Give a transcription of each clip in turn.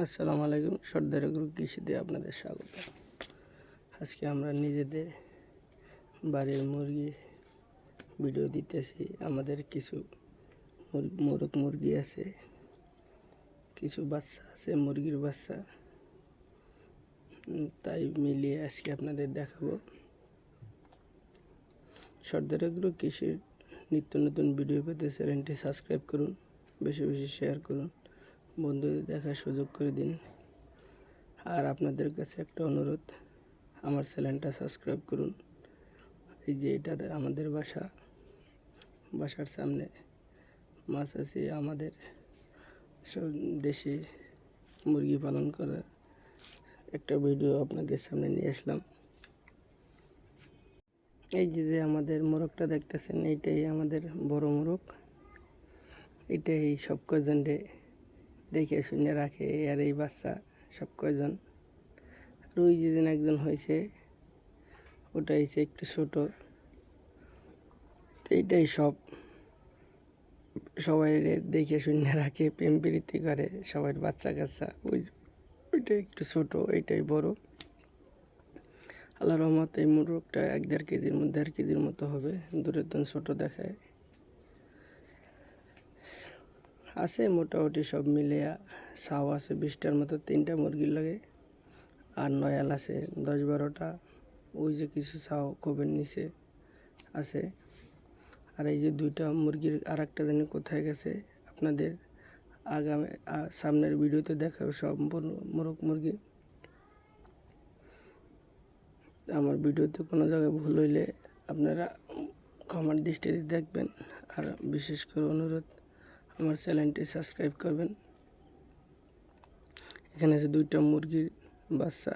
আসসালামু আলাইকুম, সর্দার গ্রুপ কৃষিতে আপনাদের স্বাগত। আজকে আমরা নিজেদের বাড়ির মুরগি ভিডিও দিতেছি। আমাদের কিছু মুর- মোরগ মুরগি আছে, কিছু বাচ্চা আছে, মুরগির বাচ্চা। তাই মিলিয়ে আজকে আপনাদের দেখাবো। সর্দার গ্রুপ কৃষির নিত্য নতুন ভিডিও পেতে চ্যানেলটি সাবস্ক্রাইব করুন, বেশি বেশি শেয়ার করুন। বন্ধুদের দেখার সুযোগ করে দিন। আর আপনাদের কাছে একটা অনুরোধ, আমার চ্যানেলটা সাবস্ক্রাইব করুন। এই যে এটা আমাদের বাসা, বাসার সামনে মাছ আছে আমাদের সব দেশি মুরগি পালন করার একটা ভিডিও আপনাদের সামনে নিয়ে আসলাম। এই যে যে আমাদের মোরগটা দেখতেছেন, এইটাই আমাদের বড় মোরগ। এটাই সব কজনরে দেখে শুনে রাখে, আর এই বাচ্চা, সব কয়জন? আর ওই যেদিন একজন হয়েছে, ওটা হয়েছে একটু ছোট। তো এইটাই সব। সবাই দেখে শুনে রাখে, প্রেম প্রীতি করে সবাই বাচ্চা কাচ্চা। ওই ওইটা একটু ছোট, এইটাই বড়। আল্লাহ রহমত এই মুরগটা এক দেড় কেজির মধ্যে, দেড় কেজির মতো হবে। দূরের দিন ছোট দেখায়। আছে মোটামুটি সব মিলিয়া, সাও আছে বিশটার মতো, তিনটা মুরগির লাগে। আর নয়াল আছে দশ বারোটা। ওই যে কিছু সাও কবের নিচে আছে। আর এই যে দুইটা মুরগির আর একটা জানি কোথায় গেছে, আপনাদের আগামী সামনের ভিডিওতে দেখাবে সম্পূর্ণ মোরগ মুরগি। আমার ভিডিওতে কোনো জায়গায় ভুল হইলে আপনারা ক্ষমার দৃষ্টিতে দেখবেন। আর বিশেষ করে অনুরোধ আমার চ্যানেলটি সাবস্ক্রাইব করবেন। এখানে আছে দুইটা মুরগির বাচ্চা,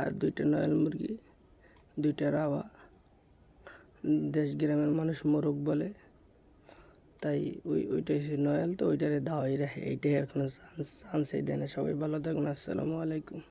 আর দুইটা নয়াল মুরগি, দুইটা রাওয়া। দেশ গ্রামের মানুষ মোরগ বলে। তাই ওই ওইটাই নয়াল, তো ওইটারে দাওয়াই রাখে। এইটাই আর কোনো চান্স চান্সই দেয় না। সবাই ভালো থাকুন আসসালামু আলাইকুম।